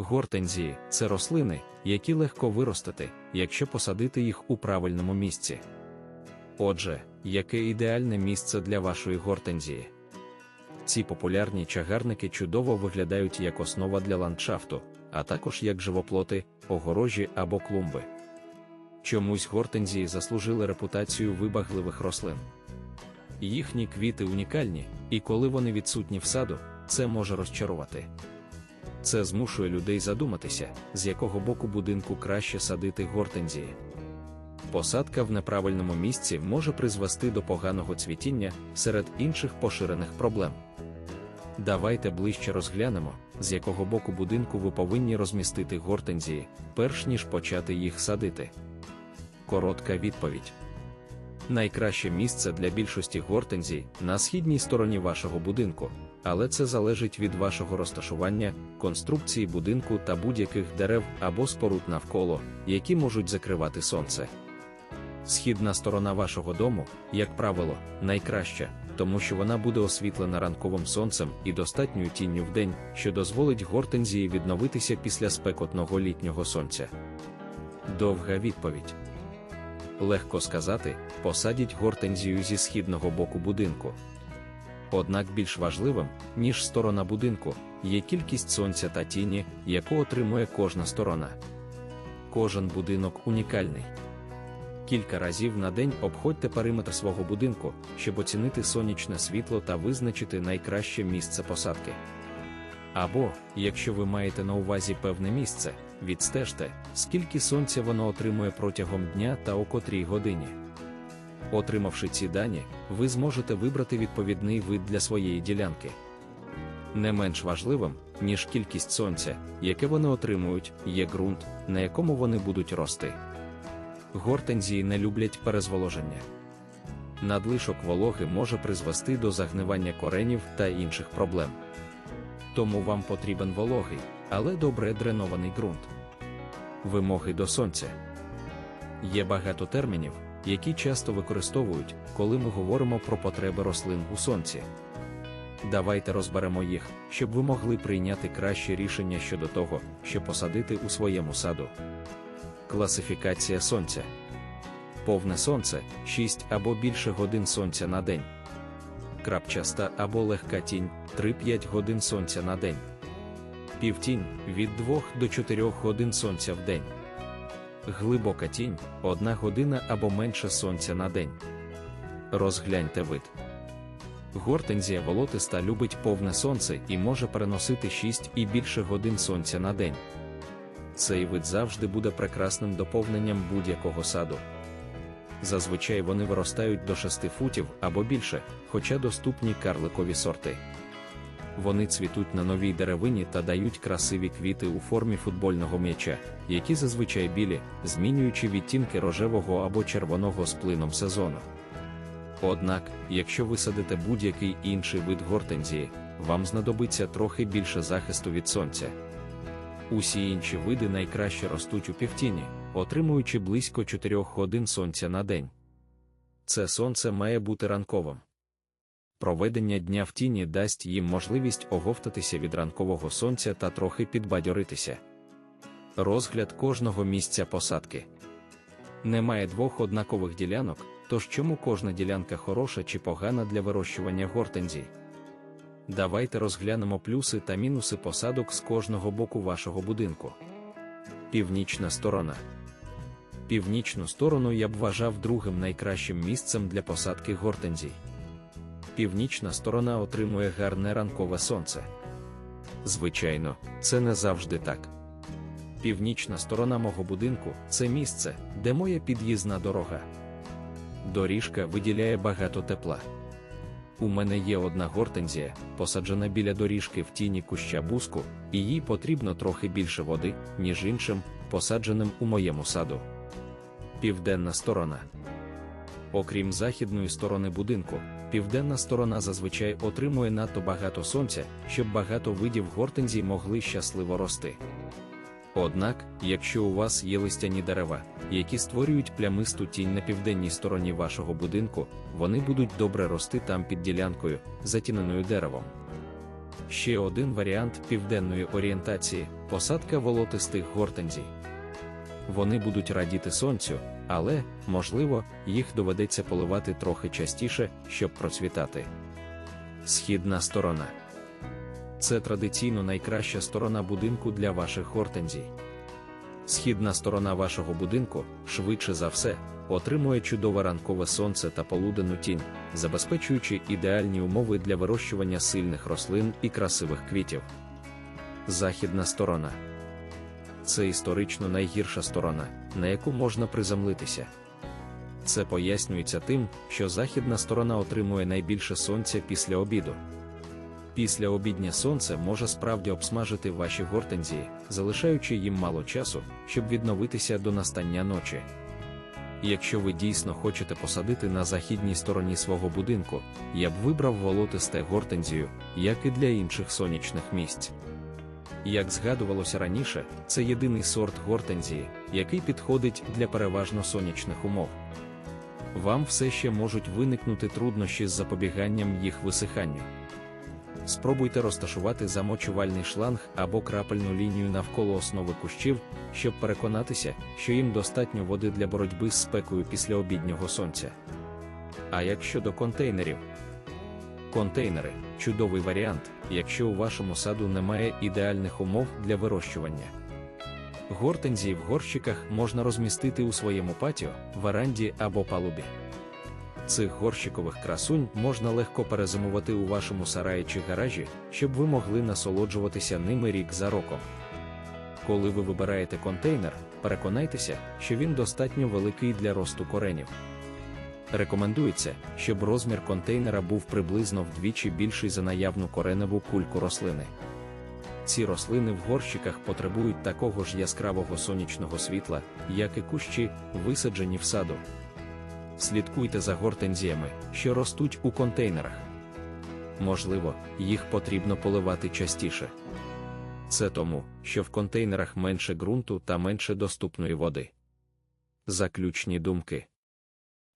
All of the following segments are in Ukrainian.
Гортензії це рослини, які легко виростити, якщо посадити їх у правильному місці. Отже, яке ідеальне місце для вашої гортензії? Ці популярні чагарники чудово виглядають як основа для ландшафту, а також як живоплоти, огорожі або клумби. Чомусь гортензії заслужили репутацію вибагливих рослин. Їхні квіти унікальні, і коли вони відсутні в саду, це може розчарувати. Це змушує людей задуматися, з якого боку будинку краще садити гортензії. Посадка в неправильному місці може призвести до поганого цвітіння серед інших поширених проблем. Давайте ближче розглянемо, з якого боку будинку ви повинні розмістити гортензії, перш ніж почати їх садити. Коротка відповідь. Найкраще місце для більшості гортензій на східній стороні вашого будинку, але це залежить від вашого розташування, конструкції будинку та будь-яких дерев або споруд навколо, які можуть закривати сонце. Східна сторона вашого дому, як правило, найкраща, тому що вона буде освітлена ранковим сонцем і достатньою тінню в день, що дозволить гортензії відновитися після спекотного літнього сонця. Довга відповідь. Легко сказати, посадіть гортензію зі східного боку будинку. Однак більш важливим, ніж сторона будинку, є кількість сонця та тіні, яку отримує кожна сторона. Кожен будинок унікальний. Кілька разів на день обходьте периметр свого будинку, щоб оцінити сонячне світло та визначити найкраще місце посадки. Або, якщо ви маєте на увазі певне місце, відстежте, скільки сонця воно отримує протягом дня та о котрій годині. Отримавши ці дані, ви зможете вибрати відповідний вид для своєї ділянки. Не менш важливим, ніж кількість сонця, яке вони отримують, є ґрунт, на якому вони будуть рости. Гортензії не люблять перезволоження. Надлишок вологи може призвести до загнивання коренів та інших проблем. Тому вам потрібен вологий, але добре дренований ґрунт. Вимоги до сонця. Є багато термінів, які часто використовують, коли ми говоримо про потреби рослин у сонці. Давайте розберемо їх, щоб ви могли прийняти краще рішення щодо того, що посадити у своєму саду. Класифікація сонця. Повне сонце 6 або більше годин сонця на день. Крапчаста або легка тінь 3-5 годин сонця на день. Півтінь від 2 до 4 годин сонця в день. Глибока тінь 1 година або менше сонця на день. Розгляньте вид. Гортензія волотиста любить повне сонце і може переносити 6 і більше годин сонця на день. Цей вид завжди буде прекрасним доповненням будь-якого саду. Зазвичай вони виростають до 6 футів або більше, хоча доступні карликові сорти. Вони цвітуть на новій деревині та дають красиві квіти у формі футбольного м'яча, які зазвичай білі, змінюючи відтінки рожевого або червоного з плином сезону. Однак, якщо ви садите будь-який інший вид гортензії, вам знадобиться трохи більше захисту від сонця. Усі інші види найкраще ростуть у півтіні, отримуючи близько 4 годин сонця на день. Це сонце має бути ранковим. Проведення дня в тіні дасть їм можливість оговтатися від ранкового сонця та трохи підбадьоритися. Розгляд кожного місця посадки. Немає двох однакових ділянок, тож чому кожна ділянка хороша чи погана для вирощування гортензій? Давайте розглянемо плюси та мінуси посадок з кожного боку вашого будинку. Північна сторона. Північну сторону я б вважав другим найкращим місцем для посадки гортензій. Північна сторона отримує гарне ранкове сонце. Звичайно, це не завжди так. Північна сторона мого будинку це місце, де моя під'їзна дорога. Доріжка виділяє багато тепла. У мене є одна гортензія, посаджена біля доріжки в тіні куща буску, і їй потрібно трохи більше води, ніж іншим, посадженим у моєму саду. Південна сторона. Окрім західної сторони будинку, південна сторона зазвичай отримує надто багато сонця, щоб багато видів гортензій могли щасливо рости. Однак, якщо у вас є листяні дерева, які створюють плямисту тінь на південній стороні вашого будинку, вони будуть добре рости там під ділянкою, затіненою деревом. Ще один варіант південної орієнтації посадка волотистих гортензій. Вони будуть радіти сонцю, але, можливо, їх доведеться поливати трохи частіше, щоб процвітати. Східна сторона це традиційно найкраща сторона будинку для ваших гортензій. Східна сторона вашого будинку, швидше за все, отримує чудове ранкове сонце та полуденну тінь, забезпечуючи ідеальні умови для вирощування сильних рослин і красивих квітів. Західна сторона це історично найгірша сторона, на яку можна приземлитися. Це пояснюється тим, що західна сторона отримує найбільше сонця після обіду. Після обіднє сонце може справді обсмажити ваші гортензії, залишаючи їм мало часу, щоб відновитися до настання ночі. Якщо ви дійсно хочете посадити на західній стороні свого будинку, я б вибрав волотисте гортензію, як і для інших сонячних місць. Як згадувалося раніше, це єдиний сорт гортензії, який підходить для переважно сонячних умов. Вам все ще можуть виникнути труднощі з запобіганням їх висиханню. Спробуйте розташувати замочувальний шланг або крапельну лінію навколо основи кущів, щоб переконатися, що їм достатньо води для боротьби з спекою після обіднього сонця. А як щодо контейнерів, контейнери чудовий варіант, якщо у вашому саду немає ідеальних умов для вирощування. Гортензії в горщиках можна розмістити у своєму патіо, веранді або палубі. Цих горщикових красунь можна легко перезимувати у вашому сараї чи гаражі, щоб ви могли насолоджуватися ними рік за роком. Коли ви вибираєте контейнер, переконайтеся, що він достатньо великий для росту коренів. Рекомендується, щоб розмір контейнера був приблизно вдвічі більший за наявну кореневу кульку рослини. Ці рослини в горщиках потребують такого ж яскравого сонячного світла, як і кущі, висаджені в саду. Слідкуйте за гортензіями, що ростуть у контейнерах. Можливо, їх потрібно поливати частіше. Це тому, що в контейнерах менше ґрунту та менше доступної води. Заключні думки.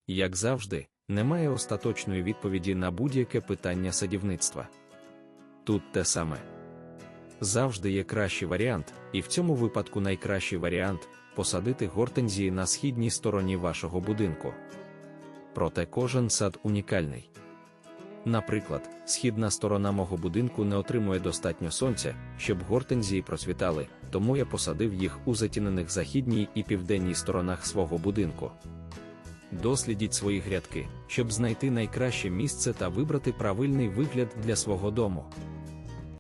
Як завжди, немає остаточної відповіді на будь-яке питання садівництва. Тут те саме. Завжди є кращий варіант, і в цьому випадку найкращий варіант посадити гортензії на східній стороні вашого будинку. Проте кожен сад унікальний. Наприклад, східна сторона мого будинку не отримує достатньо сонця, щоб гортензії процвітали, тому я посадив їх у затінених західній і південній сторонах свого будинку. Дослідіть свої грядки, щоб знайти найкраще місце та вибрати правильний вигляд для свого дому.